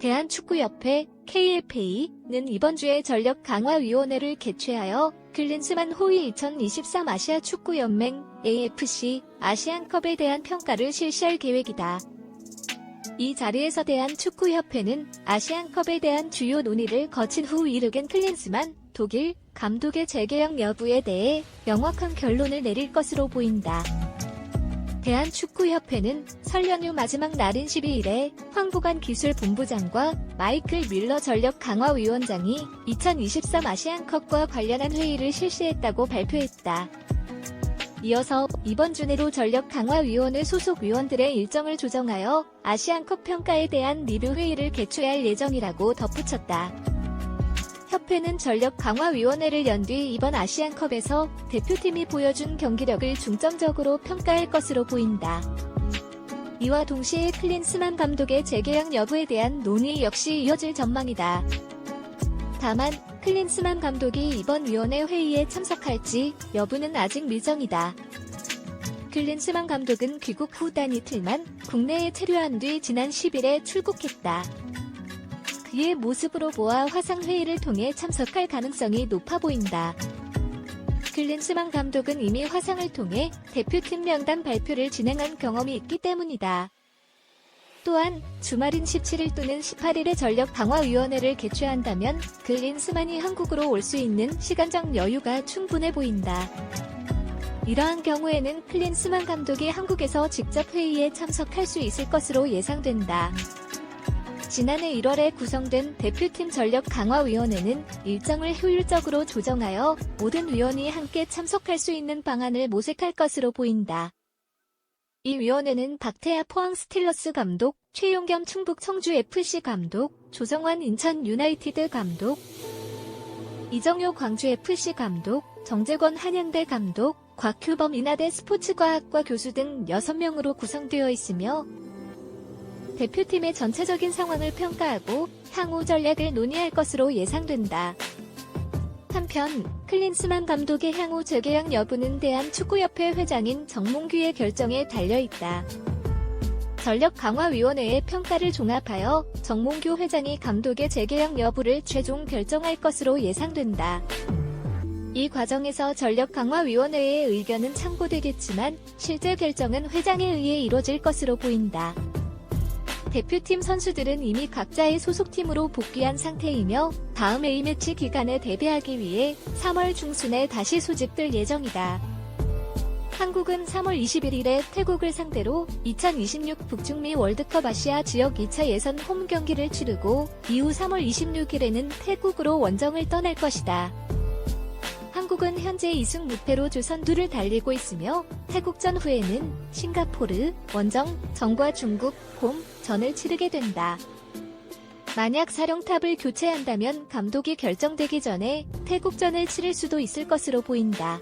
대한축구협회 KFA는 이번 주에 전력 강화위원회를 개최하여 클린스만 호위 2023 아시아 축구연맹 AFC 아시안컵에 대한 평가를 실시할 계획이다. 이 자리에서 대한축구협회는 아시안컵에 대한 주요 논의를 거친 후 이르겐 클린스만 독일 감독의 재계약 여부에 대해 명확한 결론을 내릴 것으로 보인다. 대한축구협회는 설 연휴 마지막 날인 12일에 황보관 기술본부장과 마이클 밀러 전력 강화위원장이 2023 아시안컵과 관련한 회의를 실시했다고 발표했다. 이어서 이번 주 내로 전력 강화위원회 소속 위원들의 일정을 조정하여 아시안컵 평가에 대한 리뷰 회의를 개최할 예정이라고 덧붙였다. 협회는 전력 강화위원회를 연 뒤 이번 아시안컵에서 대표팀이 보여준 경기력을 중점적으로 평가할 것으로 보인다. 이와 동시에 클린스만 감독의 재계약 여부에 대한 논의 역시 이어질 전망이다. 다만 클린스만 감독이 이번 위원회 회의에 참석할지 여부는 아직 미정이다. 클린스만 감독은 귀국 후 단 이틀만 국내에 체류한 뒤 지난 10일에 출국했다. 그의 모습으로 보아 화상회의를 통해 참석할 가능성이 높아 보인다. 클린스만 감독은 이미 화상을 통해 대표팀 명단 발표를 진행한 경험이 있기 때문이다. 또한 주말인 17일 또는 18일에 전력 강화위원회를 개최한다면 클린스만이 한국으로 올 수 있는 시간적 여유가 충분해 보인다. 이러한 경우에는 클린스만 감독이 한국에서 직접 회의에 참석할 수 있을 것으로 예상된다. 지난해 1월에 구성된 대표팀 전력 강화위원회는 일정을 효율적으로 조정하여 모든 위원이 함께 참석할 수 있는 방안을 모색할 것으로 보인다. 이 위원회는 박태하 포항 스틸러스 감독, 최용겸 충북 청주 FC 감독, 조정환 인천 유나이티드 감독, 이정효 광주 FC 감독, 정재권 한양대 감독, 곽규범 인하대 스포츠과학과 교수 등 6명으로 구성되어 있으며 대표팀의 전체적인 상황을 평가하고 향후 전략을 논의할 것으로 예상된다. 한편 클린스만 감독의 향후 재계약 여부는 대한축구협회 회장인 정몽규의 결정에 달려있다. 전력 강화위원회의 평가를 종합하여 정몽규 회장이 감독의 재계약 여부를 최종 결정할 것으로 예상된다. 이 과정에서 전력 강화위원회의 의견은 참고되겠지만 실제 결정은 회장에 의해 이뤄질 것으로 보인다. 대표팀 선수들은 이미 각자의 소속팀으로 복귀한 상태이며 다음 A매치 기간에 대비하기 위해 3월 중순에 다시 소집될 예정이다. 한국은 3월 21일에 태국을 상대로 2026 북중미 월드컵 아시아 지역 2차 예선 홈 경기를 치르고 이후 3월 26일에는 태국으로 원정을 떠날 것이다. 한국은 현재 2승 무패로 조선두를 달리고 있으며 태국전 후에는 싱가포르, 원정, 정과 중국, 홈, 전을 치르게 된다. 만약 사령탑을 교체한다면 감독이 결정되기 전에 태국전을 치를 수도 있을 것으로 보인다.